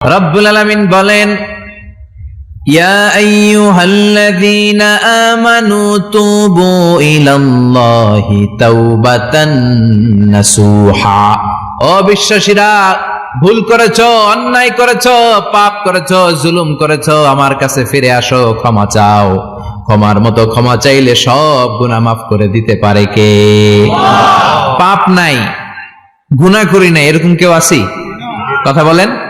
রব্বুল আলামিন বলেন বিশ্বাসীরা, ভুল করেছ, অন্যায় করেছ, পাপ করেছ, জুলুম করেছ, আমার কাছে ফিরে আসো, ক্ষমা চাও। ক্ষমার মতো ক্ষমা চাইলে সব গুনাহ মাফ করে দিতে পারে কে? পাপ নাই, গুনাহ করি না এরকম কেউ আছি? কথা বলেন।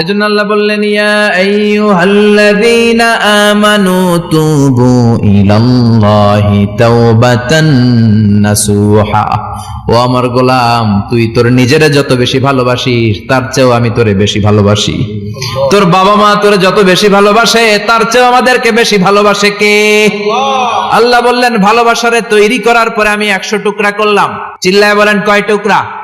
এজন্য আল্লাহ বললেন, ইয়া আইয়ুহাল্লাযীনা আমানু তুবু ইলাল্লাহি তাওবাতান নাসুহা। ও আমার গোলাম, তুই তোর নিজেরে যত বেশি ভালোবাসিস, তার চেয়েও আমি তোরে বেশি ভালোবাসি। তোর বাবা মা তোরে যত বেশি ভালোবাসে, তার চেয়েও আমাদেরকে বেশি ভালোবাসে কে? আল্লাহ বললেন, ভালোবাসারে তৈরি করার পরে আমি একশো টুকরা করলাম। চিল্লায় বলেন, কয় টুকরা?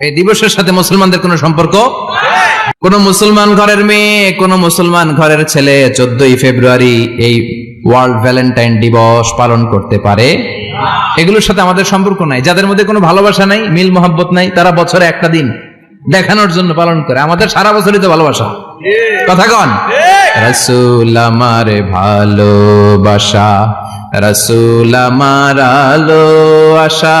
এই দিবসের সাথে মুসলমানদের কোনো সম্পর্ক? কোন মুসলমান ঘরের মেয়ে, কোন মুসলমান ঘরের ছেলে চোদ্দই ফেব্রুয়ারি এই ওয়ার্ল্ড ভ্যালেন্টাইন দিবস পালন করতে পারে। এগুলোর সাথে আমাদের সম্পর্ক নাই। যাদের মধ্যে কোনো ভালোবাসা নাই, মিল মোহাব্বত নাই, তারা বছরে একটা দিন দেখানোর জন্য পালন করে। আমাদের সারা বছরই তো ভালোবাসা। কথা কন? রসুল আমার ভালোবাসা, রসুল আমার আলো আশা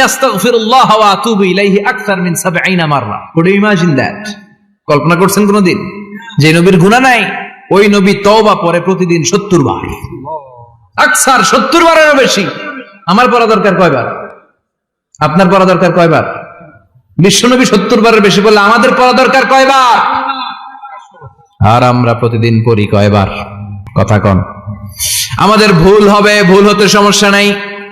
আস্তাগফিরুল্লাহ ওয়া আতুবু ইলাইহি আকসার 70 মাররা। কুড ইউ ইমাজিন দ্যাট কল্পনা করছেন কোনদিন? যে নবীর গুনাহ নাই, ওই নবী তওবা পরে প্রতিদিন 70 বার। আকসার 70 বারেরও বেশি। আমার পড়া দরকার কয়বার? আপনার পড়া দরকার কয়বার? বিশ্বনবী 70 বারের বেশি বললে আমাদের পড়া দরকার কয়বার? আর আমরা প্রতিদিন পড়ি কয়বার? কথা কন। আমাদের ভুল হবে, ভুল হতে সমস্যা নাই।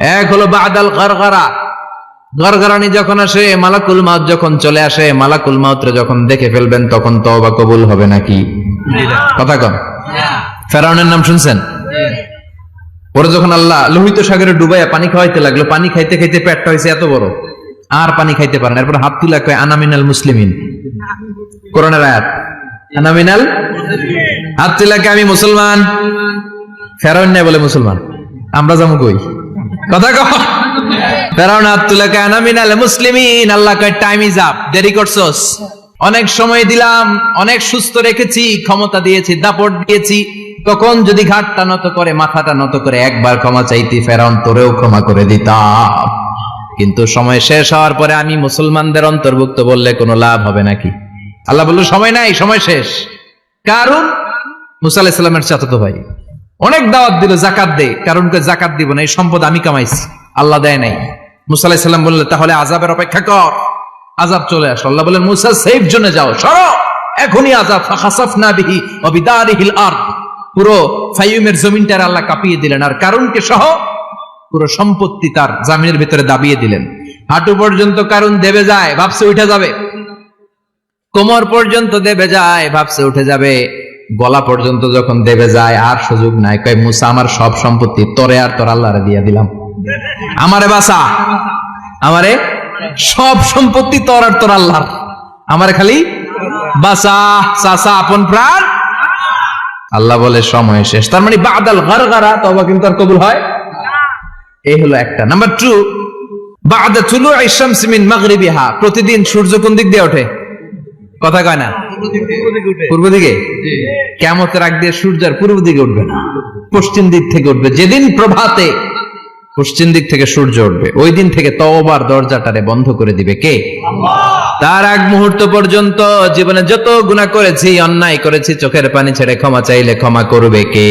এক হলো বাদাল গরগরা। গরগরানি যখন আসে মালাকুল মাউত যখন চলে আসে মালাকুল মাউতরে যখন দেখে ফেলবেন তখন তবা কবুল হবে নাকি? কথা কম ফেরাউনের নাম শুনছেন? ওরা যখন আল্লাহ লোহিত সাগরে ডুবাইয়া পানি খাওয়াইতে লাগল পানি খাইতে খাইতে পেটটা হয়েছে এত বড়। আর পানি খাইতে পারে না। এরপর হাত তুলে কয় আনামিনাল মুসলিমিন। কোরআনের আয়াত। আনামিনাল হাত তুলে আমি মুসলমান। ফেরাউন নাই বলে মুসলমান। আমরা যাব কই? কথা কহ কয় আনামিনাল মুসলিমিন। আল্লাহ কয় দেরি করছস। অনেক সময় দিলাম, অনেক সুস্থ রেখেছি, ক্ষমতা দিয়েছি, দাপট দিয়েছি। তখন যদি ঘাটটা নত করে, মাথাটা নত করে একবার ক্ষমা চাইতি, ফেরাউন তোরেও ক্ষমা করে দিতাম। কিন্তু সময় শেষ হওয়ার পরে আমি মুসলমানদের অন্তর্ভুক্ত বললে কোনো লাভ হবে নাকি? আল্লাহ বলল, সময় নাই, সময় শেষ। কারণ মুসা আলাহিসাল্লামের চাচাতো ভাই। অনেক দাওয়াত দিল, জাকাত দে। কারণ জাকাত দিব না, এই সম্পদ আমি কামাইছি। আল্লাহ দেয় নাই। মুসা আলাহিসাল্লাম বললে, তাহলে আজাবের অপেক্ষা কর। আজাব চলে আসো। আল্লাহ বলেন মুসা সেফ জোনে যাও, সরো। এখনই আজাব ফাখাসাফ না বিহি অবিদারিহিল আর পুরো ফাইমের জমিনটার আল্লাহ কাঁপিয়ে দিলেন। আর কারণকে সহ পুরো সম্পত্তি তার জামিনের ভিতরে দাবিয়ে দিলেন। হাঁটু পর্যন্ত কারণ দেবে যায়, ভাবছে উঠে যাবে। কোমর পর্যন্ত দেবে যায়, ভাবছে উঠে যাবে। গলা পর্যন্ত যখন দেবে যায়, আর সুযোগ নাই। কয়, মুসা, আমার সব সম্পত্তি তরে আর তোর আল্লাহরে দিয়ে দিলাম। আমারে বাসা আমারে সব সম্পত্তি তোর আর তোর আল্লাহর। আমারে খালি বাসা চাচা, আপন প্রাণ। আল্লাহ বলে, সময় শেষ। তার মানে বাদাল ঘর গারা তবা কিন্তু আর কবুল হয় এই হলো একটা। নাম্বার টু, বাদা চুলু ইসামসি মিন মাগরিবিহা। প্রতিদিন সূর্য কোন দিক দিয়ে ওঠে? কথা কয় না? পূর্ব দিকে? কেমতের আগ দিয়ে সূর্য আর পূর্ব দিকে উঠবে না। পশ্চিম দিক থেকে উঠবে। যেদিন প্রভাতে পশ্চিম দিক থেকে সূর্য উঠবে, ওই দিন থেকে তওবার দরজাটারে বন্ধ করে দিবে কে? তার আগ মুহূর্ত পর্যন্ত জীবনে যত গুনাহ করেছি, অন্যায় করেছি, চোখের পানি ছেড়ে ক্ষমা চাইলে ক্ষমা করবে কে?